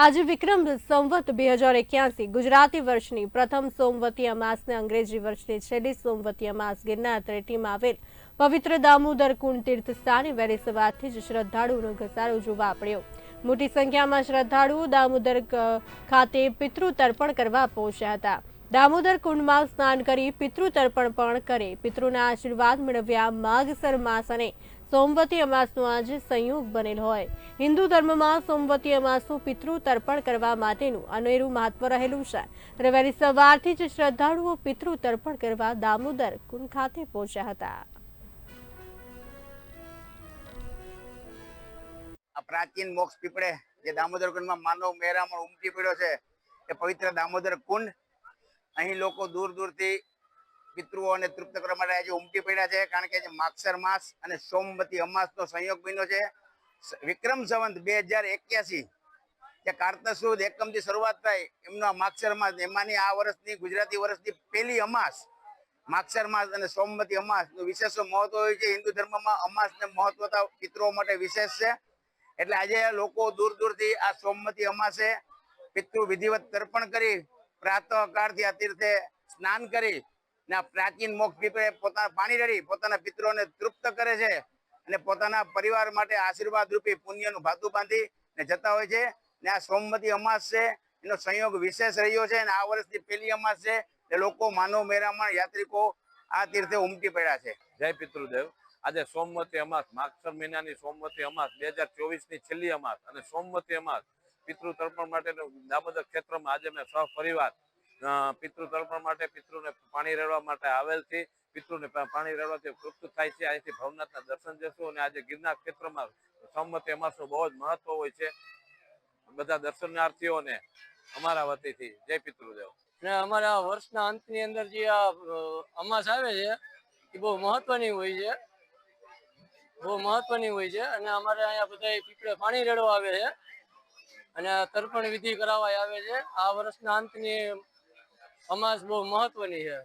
આજે વિક્રમ સંવત બે હજાર એક્યાસી, ગુજરાતી વર્ષની પ્રથમ સોમવતી અમાસને અંગ્રેજી વર્ષની છેલ્લી સોમવતી અમાસ ગિરનાર તળેટીમાં આવેલ પવિત્ર દામોદર કુંડ તીર્થ સ્થાને વહેલી સવારથી જ શ્રદ્ધાળુઓનો ઘસારો જોવા પડ્યો મોટી સંખ્યામાં શ્રદ્ધાળુઓ દામોદર ખાતે પિતૃ તર્પણ કરવા પહોંચ્યા હતા. દામોદર કુંડમાં સ્નાન કરી પિતૃ તર્પણ પણ કરે. પિતૃના આશીર્વાદ મેળવ્યા માગસર માસ અને સોમવતી અમાસનો આજે સંયોગ બનેલ હોય. હિન્દુ ધર્મમાં સોમવતી અમાસનું પિતૃ તર્પણ કરવા માટેનું અનેરું મહત્વ રહેલું છે. વહેલી સવારથી જ શ્રદ્ધાળુઓ પિતૃ તર્પણ કરવા દામોદર કુંડ ખાતે પહોંચ્યા હતા. પ્રાચીન મોક્ષ પીપળે જે દામોદર કુંડમાં માનવ મહેરામણ ઉમટી પડ્યો છે, એ પવિત્ર દામોદર કુંડ અહીં લોકો દૂર દૂરથી પિતૃઓને તૃપ્ત કરવા માટે આજે ઉમટી પડ્યા છે, કારણ કે આજે માગસર માસ અને સોમવતી અમાસનો સંયોગ બન્યો છે. વિક્રમ સંવંત બે હજાર એક્યાસી, જે કાર્તસુદ સુદ એકમથી શરૂઆત થાય, એમનો માગસર માસ, એમાંની આ વર્ષની, ગુજરાતી વર્ષની પહેલી અમાસ માક્ષર માસ અને સોમવતી અમાસનું વિશેષ મહત્વ હોય છે. હિન્દુ ધર્મમાં અમાસને મહત્વતા પિતૃઓ માટે વિશેષ છે. એટલે આજે લોકો દૂર દૂરથી આ સોમવતી અમાસે પિતૃ વિધિવત તર્પણ કરી, પ્રાતઃકાળથી આ તીર્થે સ્નાન કરી પ્રાચીન પાણી રેડી, પોતાના પિત્રોને તૃપ્ત કરે છે અને પોતાના પરિવાર માટે આશીર્વાદ રૂપી પુણ્યનું ભાતું બાંધી ને જતા હોય છે ને આ સોમવતી અમાસ છે, એનો સંયોગ વિશેષ રહ્યો છે અને આ વર્ષની પહેલી અમાસ છે એ લોકો માનવ મેરામણ યાત્રિકો આ તીર્થે ઉમટી પડ્યા છે. જય પિતૃદેવ. આજે સોમવતી અમાસ, માગસર મહિનાની સોમવતી અમાસ, બે હજાર ચોવીસની છેલ્લી અમાસ અને સોમવતી અમાસ પિતૃ તર્પણ માટે દામોદર ક્ષેત્રમાં આજે મેં સહપરિવાર પિતૃ તર્પણ માટે, પિતૃને પાણી રેડવા માટે આવેલ છે. પિતૃને પાણી રેડવાથી તૃપ્ત થાય છે. અહીંથી ભવનાથના દર્શન જશું અને આજે ગિરનાર ક્ષેત્રમાં સોમવતી અમાસનું બહુ જ મહત્વ હોય છે. બધા દર્શનાર્થીઓને અમારા વતીથી જય પિતૃદેવ. અને અમારા વર્ષના અંતની અંદર જે આ અમાસ આવે છે, એ બહુ મહત્વની હોય છે. બહુ મહત્વની હોય છે. અને અમારે અહીંયા બધા પીપળે પાણી રેડવા આવે છે. અને તર્પણ વિધિ કરાવવા આવે છે. આ વર્ષના અંતની અમાસ બહુ મહત્વની છે.